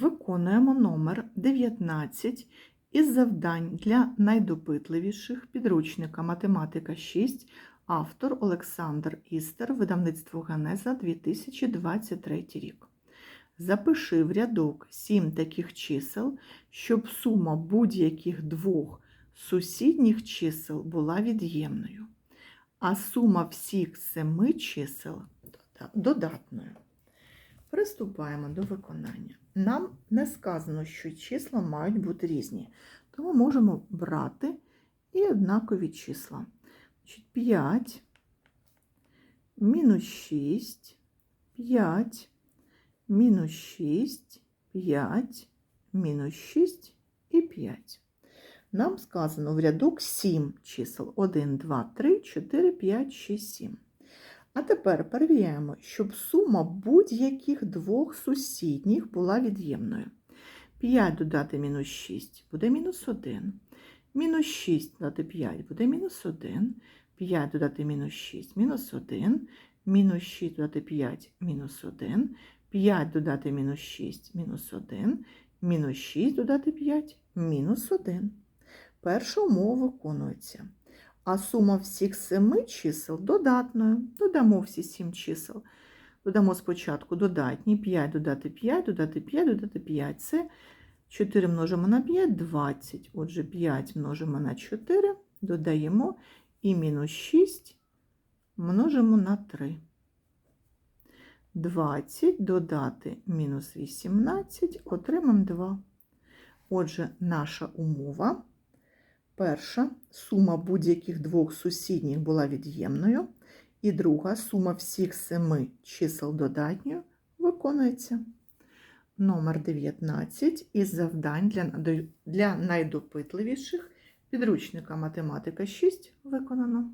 Виконуємо номер 19 із завдань для найдопитливіших підручника Математика 6, автор Олександр Істер, видавництво Генеза 2023 рік. Запиши в рядок 7 таких чисел, щоб сума будь-яких двох сусідніх чисел була від'ємною, а сума всіх семи чисел додатною. Приступаємо до виконання. Нам не сказано, що числа мають бути різні, тому можемо брати і однакові числа. 5, мінус 6, 5, мінус 6, 5, мінус 6 і 5. Нам сказано в рядок 7 чисел 1, 2, 3, 4, 5, 6, 7. А тепер перевіряємо, щоб сума будь-яких двох сусідніх була від'ємною. 5 додати мінус 6 буде мінус 1. Мінус 6 додати 5 буде мінус 1. 5 додати мінус 6 мінус 1. Мінус 6 додати 5 мінус 1. 5 додати мінус 6 мінус 1. Мінус 6 додати 5 мінус 1. Перша умова виконується. А сума всіх семи чисел додатною. Додамо всі сім чисел. Додамо спочатку додатні 5 додати 5, додати 5, додати 5. Це 4 множимо на 5, 20. Отже, 5 множимо на 4, додаємо і мінус 6 множимо на 3. 20 додати мінус 18, отримаємо 2. Отже, наша умова. Перша сума будь-яких двох сусідніх була від'ємною, і друга сума всіх семи чисел додатньою виконується. Номер 19 із завдань для, для найдопитливіших підручника математика 6 виконано.